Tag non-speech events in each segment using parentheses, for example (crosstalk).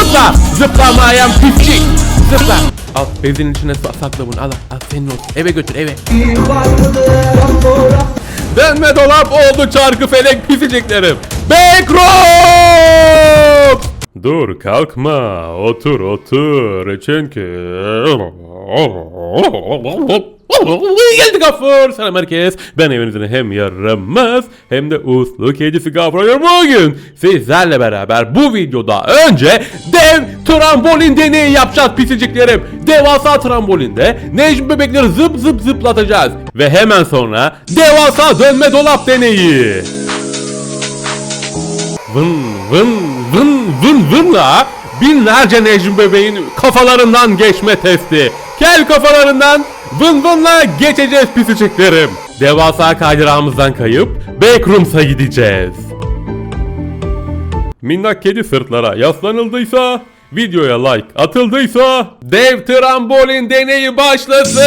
Zıpla. Zıplamayan pislik. Zıpla. Al bezin içine sa- sakla bunu. Al al senin olsun. Eve götür eve. Dönme dolap oldu çarkı felek pisiciklerim. Backroom! Dur kalkma. Otur otur. Çünkü Geldi Gafur. Selam herkes. Ben evinizin hem yaramaz hem de uslu kedisi Gafur bugün sizlerle beraber bu videoda önce dev trambolin deneyi yapacağız pisiciklerim. Devasa trambolinde Necmi bebekleri zıp zıp zıplatacağız. Ve hemen sonra devasa dönme dolap deneyi. Vın vın vın vın vınla binlerce Necmi bebeğin kafalarından geçme testi. Kel kafalarından vın vınla geçeceğiz pisiciklerim. Devasa kaydırağımızdan kayıp Backrooms'a gideceğiz. Minnak kedi sırtlara yaslanıldıysa, videoya like atıldıysa, dev trambolin deneyi başlasın.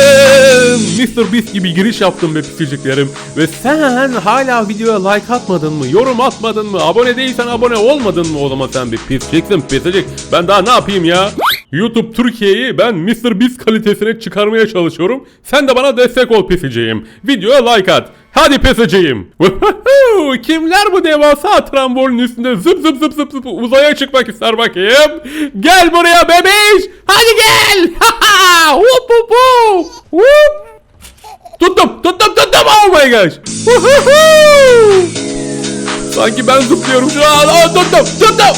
Mr. Beast gibi giriş yaptım be pisiciklerim. Ve sen hala videoya like atmadın mı, yorum atmadın mı, abone değilsen abone olmadın mı o zaman sen bir pisiciksin pisicik. Ben daha ne yapayım ya? YouTube Türkiye'yi ben Mr. Beast kalitesine çıkarmaya çalışıyorum. Sen de bana destek ol pisiciğim. Videoya like at. Hadi peseceğim. Kimler bu devasa trambolin üstünde zıp zıp zıp zıp zıp uzaya çıkmak ister bakayım. Gel buraya bebiş. Hadi gel. (laughs) Hup hup hup. Hup. Tuttum tuttum tuttum oh my gosh. Sanki ben zıplıyorum şu an. Aa, tuttum tuttum.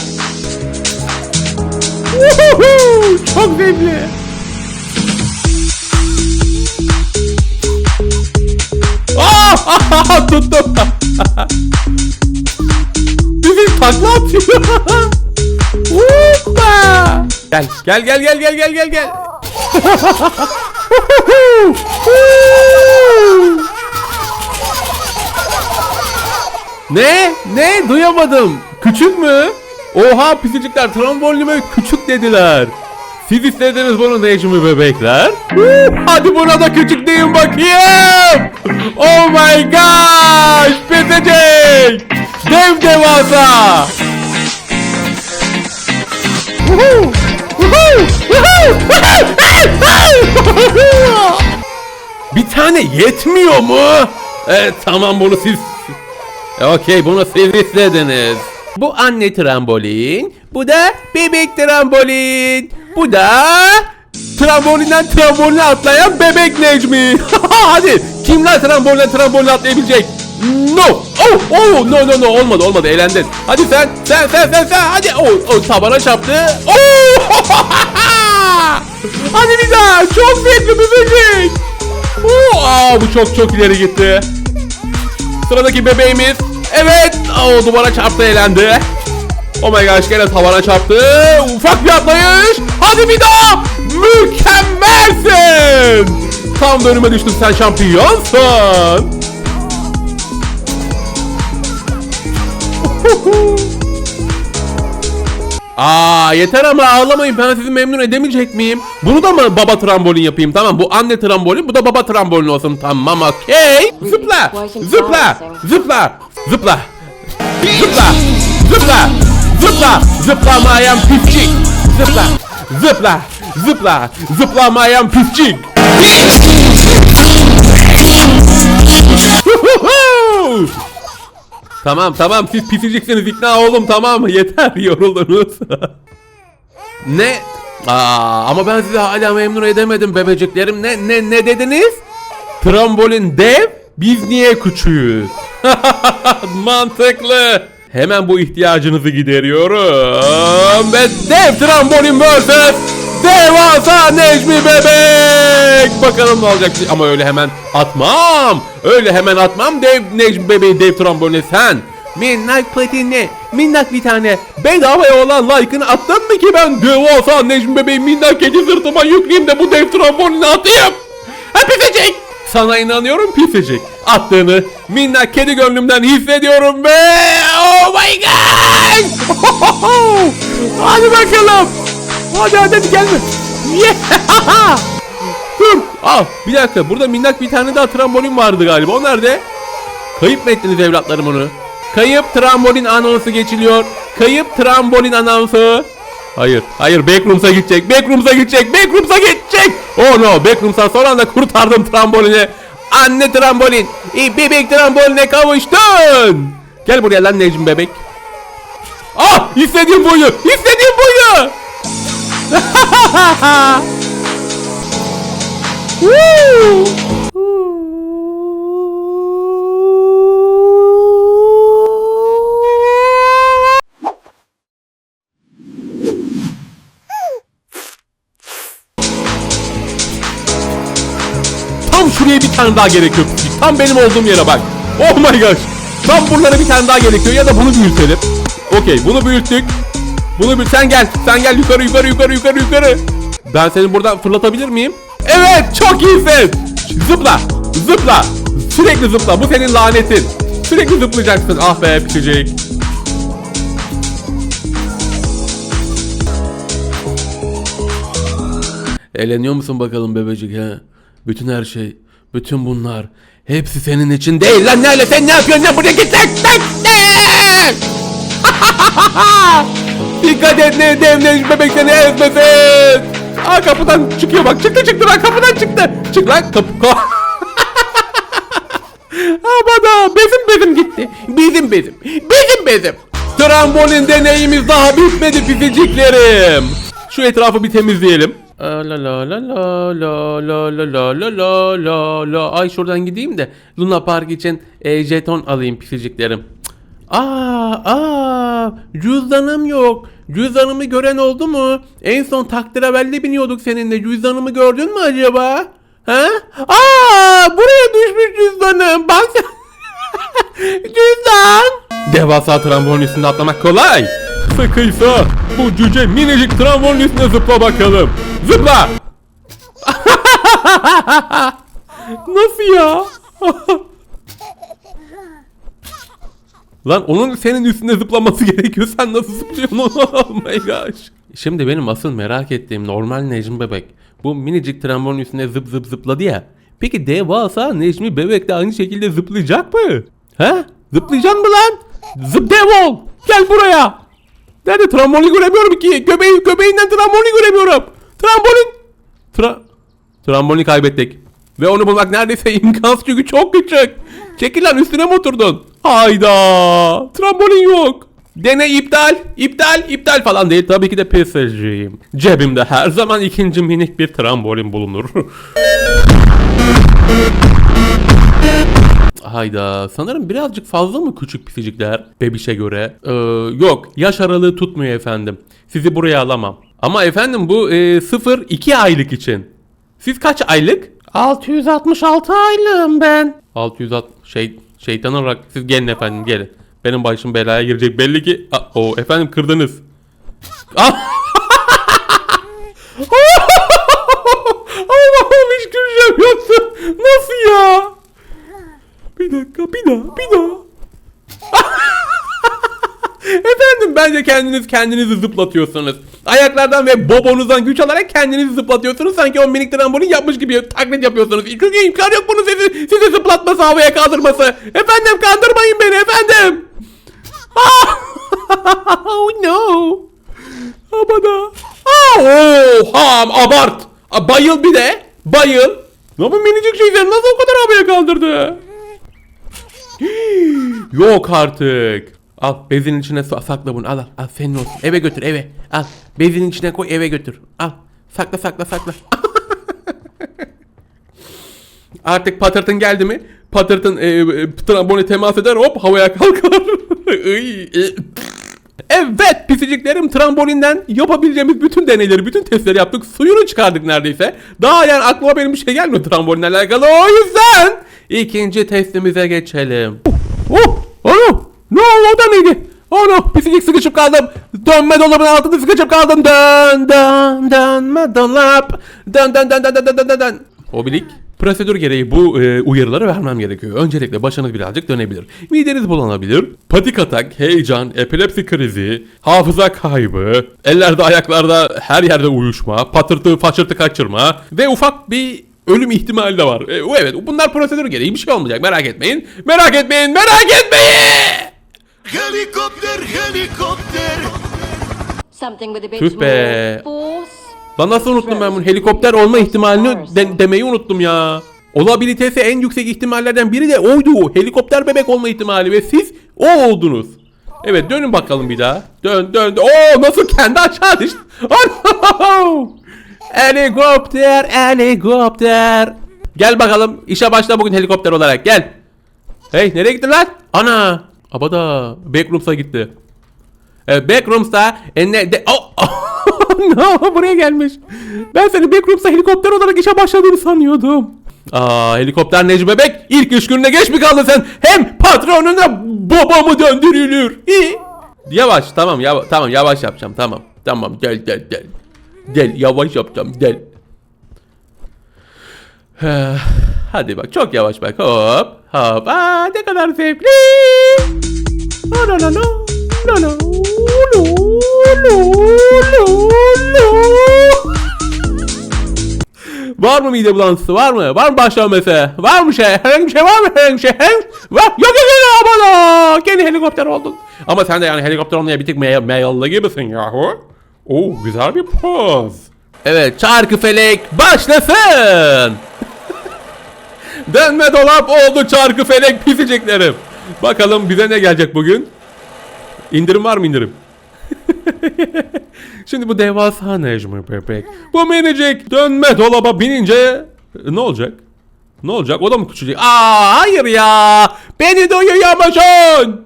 Çok zevkli. (laughs) Aa, tuttum. Bizi takla atıyor. Hoppa. Gel gel gel gel gel gel gel gel. ne? Ne? Duyamadım. Küçük mü? Oha pisicikler trambolime küçük dediler. Siz istediniz bunu Necmi bebekler. Hadi buna da küçük deyin bakayım. Oh my gosh. Pisicik. Dev devasa. Bir tane yetmiyor mu? Evet tamam bunu siz... Okey bunu siz istediniz. Bu anne trambolin, bu da bebek trambolin, bu da trambolinden tramboline atlayan bebek Necmi. (laughs) Hadi kimler trambolinden tramboline atlayabilecek? No! Oh! Oh! No no no olmadı olmadı eğlendin. Hadi sen sen sen sen sen hadi. Oh! oh tabana çarptı. Oh! (laughs) hadi bir daha. Çok zevkli bebecik. Oh! Aa, bu çok çok ileri gitti. Sıradaki bebeğimiz. Evet. O duvara çarptı eğlendi. Oh my gosh gene tavana çarptı. Ufak bir atlayış. Hadi bir daha. Mükemmelsin. Tam da önüme düştün sen şampiyonsun. Aa yeter ama ağlamayın ben sizi memnun edemeyecek miyim? Bunu da mı baba trambolin yapayım tamam bu anne trambolin bu da baba trambolin olsun tamam okey. Zıpla zıpla zıpla zıpla zıpla zıpla zıpla zıplamayan piscik zıpla zıpla zıpla zıplamayan. Huhuhu! Tamam tamam siz pisiciksiniz ikna oğlum tamam? Yeter (laughs) yoruldunuz. (laughs) ne? Aa, ama ben sizi hala memnun edemedim bebeciklerim. Ne ne ne dediniz? Trambolin dev, biz niye küçüğüz? (laughs) Mantıklı. Hemen bu ihtiyacınızı gideriyorum. Ve dev trambolin vs. Devasa Necmi Bebek. Bakalım ne olacak. Ama öyle hemen atmam. Öyle hemen atmam. Dev Necmi Bebeği dev tramboline sen. Minnak platine, minnak bir tane bedavaya olan like'ını attın mı ki ben devasa Necmi Bebeği minnak kedi sırtıma yükleyeyim de bu dev tramboline atayım. Ha pisecek. Sana inanıyorum pisecek. Attığını minnak kedi gönlümden hissediyorum be. Oh my god. (laughs) Hadi bakalım. Hadi hadi hadi gelme. Yeah! (laughs) Dur. Aa, bir dakika. Burada minnak bir tane daha trambolin vardı galiba. O nerede? Kayıp mı ettiniz evlatlarım onu? Kayıp trambolin anonsu geçiliyor. Kayıp trambolin anonsu. Hayır. Hayır. Backrooms'a gidecek. Backrooms'a gidecek. Backrooms'a gidecek. Oh no. Backrooms'tan son anda kurtardım trambolini. Anne trambolin. Bebek tramboline kavuştun. Gel buraya lan Necmi bebek. Ah! İstediğim buydu. İstediğim buydu. Woo! Tam şuraya bir tane daha gerekiyor. Tam benim olduğum yere bak. Oh my gosh. Tam buralara bir tane daha gerekiyor ya da bunu büyütelim. Okey bunu büyüttük. Bunu büyüt. Sen gel. Sen gel yukarı yukarı yukarı yukarı yukarı. Ben seni buradan fırlatabilir miyim? Evet çok iyisin. Zıpla. Zıpla. Sürekli zıpla. Bu senin lanetin. Sürekli zıplayacaksın. Ah be pişecek. Eğleniyor musun bakalım bebecik he? Bütün her şey, bütün bunlar hepsi senin için değil lan öyle sen ne yapıyorsun lan buraya git lan lan lan! Dikkat et ne devleş bebek seni ezmesin. Aa kapıdan çıkıyor bak çıktı çıktı lan kapıdan çıktı. Çık lan kapı. (laughs) Aman bezim bezim gitti. Bizim bezim. Bizim bezim. Trambolin deneyimiz daha bitmedi fiziciklerim. Şu etrafı bir temizleyelim. La la la la la la la la la la la Ay şuradan gideyim de Luna Park için e, jeton alayım pisiciklerim. Aa aa cüzdanım yok. Cüzdanımı gören oldu mu? En son takdirabelde biniyorduk seninle. Cüzdanımı gördün mü acaba? Ha? Aa buraya düşmüş cüzdanım. Bak Cüzdan. Devasa trambolin üstünde atlamak kolay. Sıkıysa bu cüce minicik trambolin üstüne zıpla bakalım. Zıpla. (laughs) Nasıl ya? (laughs) Lan onun senin üstüne zıplaması gerekiyor. Sen nasıl zıplıyorsun? (laughs) oh my gosh. Şimdi benim asıl merak ettiğim normal Necmi Bebek. Bu minicik trambolin üstüne zıp zıp zıpladı ya. Peki devasa Necmi Bebek de aynı şekilde zıplayacak mı? He? Zıplayacak mı lan? Zıp devol! Gel buraya! Nerede trambolin göremiyorum ki? Göbeği, göbeğinden trambolin göremiyorum. Trambolin! Tra trambolini kaybettik. Ve onu bulmak neredeyse (laughs) imkansız çünkü çok küçük. Çekil lan üstüne mi oturdun? Hayda. Trambolin yok. Deney iptal, iptal, iptal falan değil. Tabii ki de PSG'yim. Cebimde her zaman ikinci minik bir trambolin bulunur. (laughs) Hayda sanırım birazcık fazla mı küçük pisicikler bebişe göre? Ee, yok yaş aralığı tutmuyor efendim. Sizi buraya alamam. Ama efendim bu e, 0-2 aylık için. Siz kaç aylık? 666 aylığım ben. 660 şey şeytan olarak siz gelin efendim gelin. Benim başım belaya girecek belli ki. O efendim kırdınız. Ah! (laughs) Allah'ım hiç güleceğim yoksa. Nasıl ya? Bir dakika bir daha bir daha. (laughs) Efendim bence kendiniz kendinizi zıplatıyorsunuz. Ayaklardan ve bobonuzdan güç alarak kendinizi zıplatıyorsunuz. Sanki o minik trambolin yapmış gibi taklit yapıyorsunuz. Çünkü imkan yok bunun sizi, sizi zıplatması havaya kaldırması. Efendim kandırmayın beni efendim. (laughs) Oh no. Abada. Ah, oha abart. Bayıl bir de. Bayıl. Ne bu minicik şeyler nasıl o kadar havaya kaldırdı? (gasps) Yok artık. Al bezin içine sa- sakla bunu al al. Al senin olsun. Eve götür eve. Al. Bezin içine koy eve götür. Al. Sakla sakla sakla. (laughs) Artık patırtın geldi mi? Patırtın e, e, trambone temas eder hop havaya kalkar. (laughs) Evet pisiciklerim trambolinden yapabileceğimiz bütün deneyleri, bütün testleri yaptık. Suyunu çıkardık neredeyse. Daha yani aklıma benim bir şey gelmiyor trambolinle alakalı. O yüzden ikinci testimize geçelim. Oh! Onu! Ne oldu o da neydi? Onu! Pisicik sıkışıp kaldım. Dönme dolabın altında sıkışıp kaldım. Dön dön dönme dolap. Dön dön dön dön dön dön dön dön. Prosedür gereği bu e, uyarıları vermem gerekiyor. Öncelikle başınız birazcık dönebilir. Mideniz bulanabilir. Patik atak, heyecan, epilepsi krizi, hafıza kaybı, ellerde ayaklarda her yerde uyuşma, patırtı façırtı kaçırma ve ufak bir ölüm ihtimali de var. E, evet bunlar prosedür gereği bir şey olmayacak merak etmeyin. Merak etmeyin merak etmeyin. Helikopter, helikopter. Something with a bit Tüh be. more force. Lan nasıl unuttum ben bunu? Helikopter olma ihtimalini de- demeyi unuttum ya. Olabilitesi en yüksek ihtimallerden biri de oydu. Helikopter bebek olma ihtimali ve siz o oldunuz. Evet dönün bakalım bir daha. Dön dön. dön. Oo nasıl kendi aşağı düştü. (laughs) Helikopter helikopter. Gel bakalım işe başla bugün helikopter olarak gel. Hey nereye gittin lan? Ana. Abada Backrooms'a gitti. E, Backrooms'ta e, ne de oh, (laughs) (laughs) no, buraya gelmiş. Ben seni Backrooms'ta helikopter olarak işe başladığını sanıyordum. Aa helikopter Necmi Bebek ilk iş gününe geç mi kaldın sen? Hem patronuna babamı döndürülür. İyi. Yavaş tamam yavaş tamam yavaş yapacağım tamam. Tamam gel gel gel. Gel yavaş yapacağım gel. Hadi bak çok yavaş bak hop hop aa ne kadar zevkli. La la la la la la la la Var mı mide bulantısı var mı? Var mı baş? Var mı şey? Herhangi bir şey var mı? Herhangi bir şey? Herhangi... Var. Yok yok yok bana. Gene helikopter oldun. Ama sen de yani helikopter olmaya bir tık mey meyallı gibisin yahu. Oo güzel bir poz. Evet çarkı felek başlasın. (laughs) Dönme dolap oldu çarkı felek pisiciklerim. Bakalım bize ne gelecek bugün? İndirim var mı indirim? (laughs) Şimdi bu devasa Necmi bebek. Bu minicik dönme dolaba binince e, ne olacak? Ne olacak? O da mı küçülecek? Aa hayır ya. Beni duyuyormuşsun.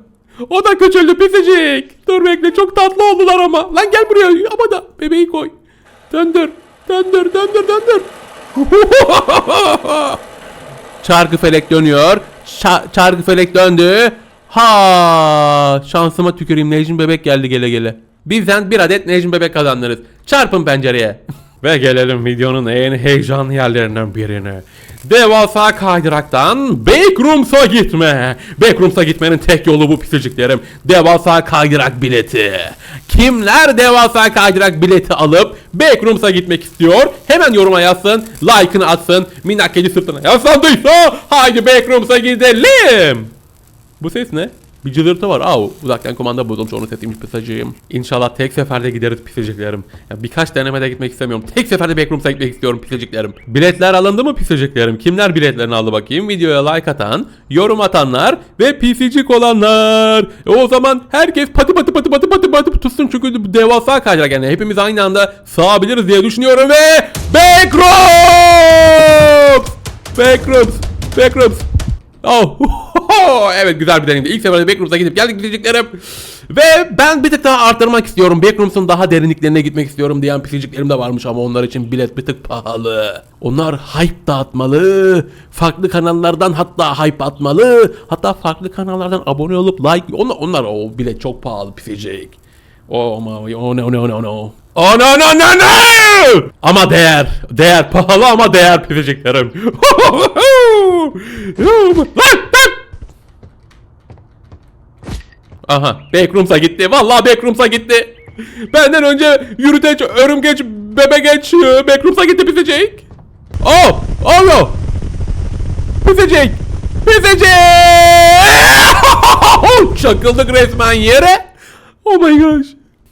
O da küçüldü pisicik. Dur bekle çok tatlı oldular ama. Lan gel buraya ama da bebeği koy. Döndür. Döndür döndür döndür. (laughs) Çarkı felek dönüyor. Ça- çarkı felek döndü. Ha şansıma tüküreyim Necmi bebek geldi gele gele. Bizden bir adet Necmi bebek kazandınız. Çarpın pencereye. (laughs) Ve gelelim videonun en heyecanlı yerlerinden birine. Devasa kaydıraktan Backrooms'a gitme. Backrooms'a gitmenin tek yolu bu pisiciklerim. Devasa kaydırak bileti. Kimler devasa kaydırak bileti alıp Backrooms'a gitmek istiyor? Hemen yoruma yazsın, like'ını atsın, minnak kedi sırtına yaslandıysa haydi Backrooms'a gidelim. Bu ses ne? Bir cızırtı var. Aa uzaktan kumanda bozulmuş onu setiymiş pisacığım. İnşallah tek seferde gideriz pisacıklarım. Ya birkaç denemede gitmek istemiyorum. Tek seferde backrooms'a gitmek istiyorum pisacıklarım. Biletler alındı mı pisacıklarım? Kimler biletlerini aldı bakayım? Videoya like atan, yorum atanlar ve pisicik olanlar. E o zaman herkes patı patı patı patı patı patı tutsun çünkü devasa kayacak yani. Hepimiz aynı anda sığabiliriz diye düşünüyorum ve Backrooms! Backrooms! Backrooms! Oh, evet güzel bir deneyimdi. İlk seferde Backrooms'a gidip geldik gideceklerim. Ve ben bir tık daha arttırmak istiyorum. Backrooms'un daha derinliklerine gitmek istiyorum diyen pisiciklerim de varmış ama onlar için bilet bir tık pahalı. Onlar hype dağıtmalı. Farklı kanallardan hatta hype atmalı. Hatta farklı kanallardan abone olup like. Onlar, onlar o bilet çok pahalı pisicik. Oh, ama- oh no no no no. Oh no no no no! Ama değer. Değer pahalı ama değer pisiciklerim. (laughs) Lan lan! Aha Backrooms'a gitti. Vallahi Backrooms'a gitti. Benden önce yürüteç, örümgeç, bebegeç e, Backrooms'a gitti pisecek. Oh! No! Pisecek! Pisecek! (laughs) Çakıldık resmen yere. Oh my gosh.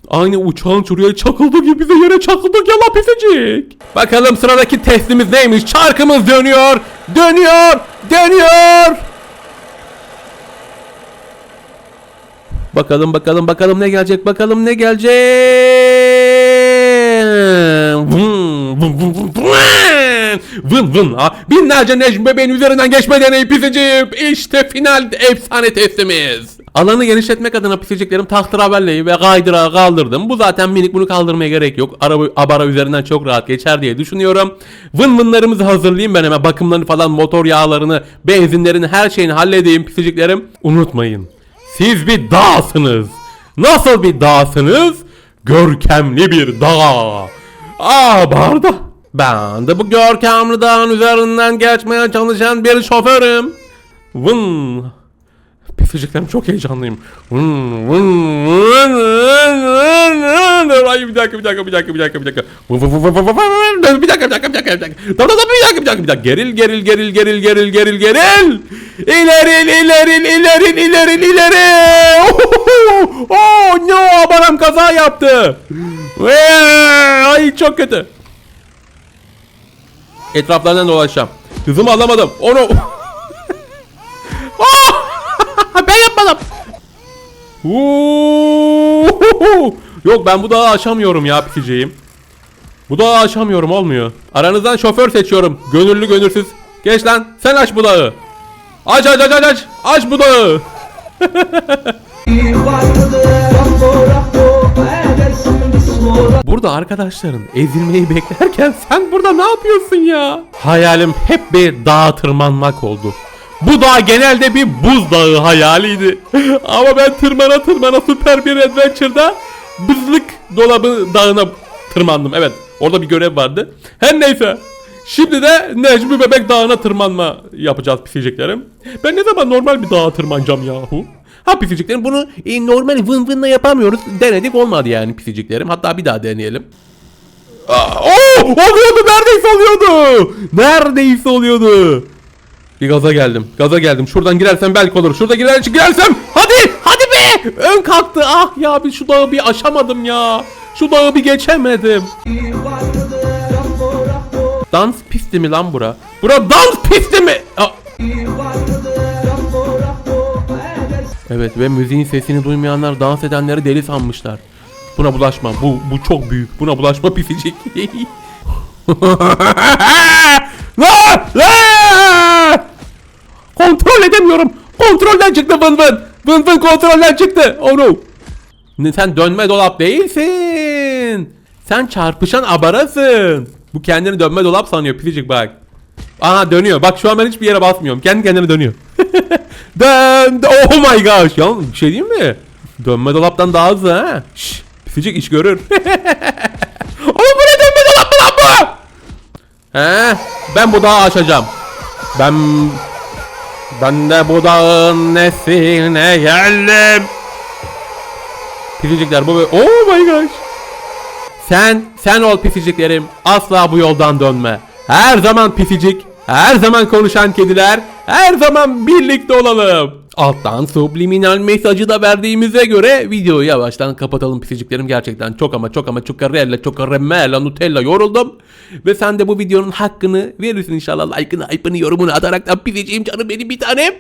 Aynı uçağın şuraya çakıldığı gibi bize yere çakıldık ya la pisecek. Bakalım sıradaki testimiz neymiş? Çarkımız dönüyor. Dönüyor. Dönüyor. Bakalım bakalım bakalım ne gelecek bakalım ne gelecek. Vın vın vın vın vın. Vın ha. Binlerce Necmi bebeğin üzerinden geçme deneyi pisicim. İşte final efsane testimiz. Alanı genişletmek adına pisiciklerim tahtravalleyi ve kaydırağı kaldırdım. Bu zaten minik bunu kaldırmaya gerek yok. Araba, abara üzerinden çok rahat geçer diye düşünüyorum. Vın vınlarımızı hazırlayayım ben hemen. Bakımlarını falan motor yağlarını, benzinlerini her şeyini halledeyim pisiciklerim. Unutmayın. Siz bir dağsınız. Nasıl bir dağsınız? Görkemli bir dağ. Aa barda. Ben de bu görkemli dağın üzerinden geçmeye çalışan bir şoförüm. Vın. Pisiciklerim çok heyecanlıyım. Ay bir dakika bir dakika bir dakika bir dakika bir dakika. Bir dakika bir dakika bir dakika bir dakika. Tamam tamam bir dakika bir dakika bir dakika. Geril geril geril geril geril geril geril. İleri ileri ileri ileri ileri. Oh no abanam kaza yaptı. Ay çok kötü. Etraflarından dolaşacağım. Hızımı alamadım. Onu. Yok ben bu dağı aşamıyorum ya piseceğim. Bu dağı aşamıyorum olmuyor. Aranızdan şoför seçiyorum. Gönüllü gönülsüz. Geç lan sen aç bu dağı. Aç aç aç aç aç. Aç bu dağı. (laughs) Burada arkadaşların ezilmeyi beklerken sen burada ne yapıyorsun ya? Hayalim hep bir dağa tırmanmak oldu. Bu dağ genelde bir buz dağı hayaliydi. Ama ben tırmana tırmana süper bir adventure'da buzluk dolabı dağına tırmandım. Evet orada bir görev vardı. Her neyse. Şimdi de Necmi Bebek Dağı'na tırmanma yapacağız pisiciklerim. Ben ne zaman normal bir dağa tırmanacağım yahu? Ha pisiciklerim bunu e, normal vın vınla yapamıyoruz. Denedik olmadı yani pisiciklerim. Hatta bir daha deneyelim. Aa, Oo, oluyordu neredeyse oluyordu. Neredeyse oluyordu. Bir gaza geldim. Gaza geldim. Şuradan girersem belki olur. Şurada girer, girersem hadi hadi be. Ön kalktı. Ah ya bir şu dağı bir aşamadım ya. Şu dağı bir geçemedim. Dans pisti mi lan bura? Bura dans pisti mi? Evet ve müziğin sesini duymayanlar dans edenleri deli sanmışlar. Buna bulaşma. Bu bu çok büyük. Buna bulaşma pisicik. (laughs) La! La! Kontrol edemiyorum. Kontrolden çıktı vın vın. Vın vın kontrolden çıktı. Oh no. Sen dönme dolap değilsin. Sen çarpışan abarasın. Bu kendini dönme dolap sanıyor pisicik bak. Aha dönüyor. Bak şu an ben hiçbir yere basmıyorum. Kendi kendine dönüyor. (laughs) Dön. Oh my gosh. Ya bir şey diyeyim mi? Dönme dolaptan daha hızlı ha. Şşş. Pisicik iş görür. (laughs) Oğlum bu ne dönme dolap mı lan bu? He? Ben bu dağı aşacağım. Ben... Ben de bu dağın nesine geldim. Pisicikler bu böyle... Oh my gosh. Sen, sen ol pisiciklerim. Asla bu yoldan dönme. Her zaman pisicik, her zaman konuşan kediler, her zaman birlikte olalım. Alttan subliminal mesajı da verdiğimize göre videoyu yavaştan kapatalım pisiciklerim. Gerçekten çok ama çok ama çok rella çok remella nutella yoruldum. Ve sen de bu videonun hakkını verirsin inşallah. Like'ını, hype'ını, yorumunu atarak da pisiciğim canım benim bir tanem.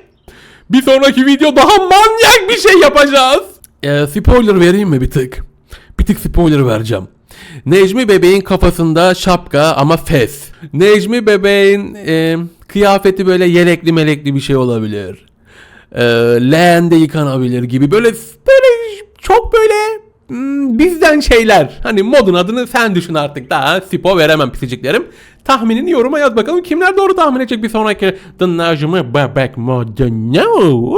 Bir sonraki video daha manyak bir şey yapacağız. Ee, spoiler vereyim mi bir tık? Bir tık spoiler vereceğim. Necmi bebeğin kafasında şapka ama fes. Necmi bebeğin e, kıyafeti böyle yelekli melekli bir şey olabilir. E, leğende yıkanabilir gibi böyle böyle çok böyle hmm, bizden şeyler. Hani modun adını sen düşün artık daha spo veremem pisiciklerim. Tahminini yoruma yaz bakalım kimler doğru tahmin edecek bir sonraki Necmi Bebek modunu.